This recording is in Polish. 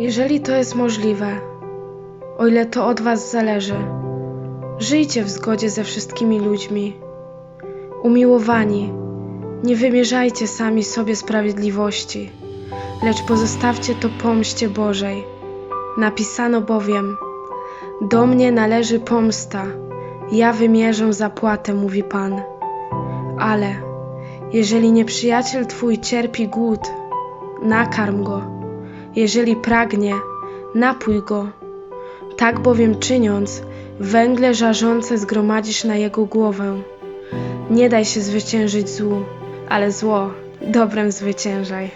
Jeżeli to jest możliwe, o ile to od Was zależy, żyjcie w zgodzie ze wszystkimi ludźmi. Umiłowani, nie wymierzajcie sami sobie sprawiedliwości, lecz pozostawcie to pomście Bożej. Napisano bowiem: Do mnie należy pomsta, ja wymierzę zapłatę, mówi Pan. Ale jeżeli nieprzyjaciel twój cierpi głód, nakarm go. Jeżeli pragnie, napój go. Tak bowiem czyniąc, węgle żarzące zgromadzisz na jego głowę. Nie daj się zwyciężyć złu, ale zło dobrem zwyciężaj.